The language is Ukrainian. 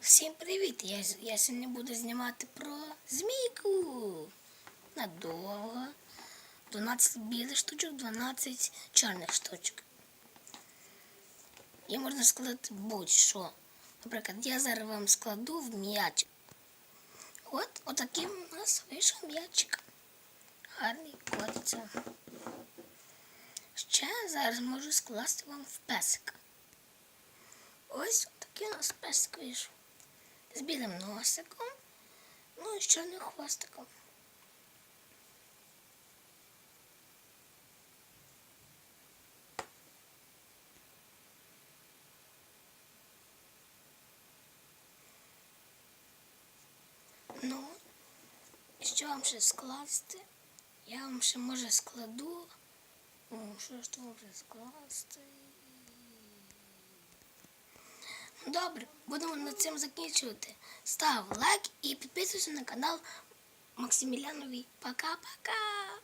Всім привіт! Я, я сьогодні буду знімати про змійку. Надовго. 12 білих штучок, 12 чорних штучок. І можна складати будь-що. Наприклад, я зараз вам складу в м'ячик. От отакий у нас вийшов м'ячик. Гарний котиться. Ще зараз можу скласти вам в песика. Ось такий у нас песик вийшов. З білим носиком, ну і з чорним хвостиком. Ну, що вам ще скласти? Я вам ще може складу. Ну, що ж там вже скласти? Добре, будемо над цим закінчувати. Став лайк і підписуйся на канал Максимілянові. Пока-пока!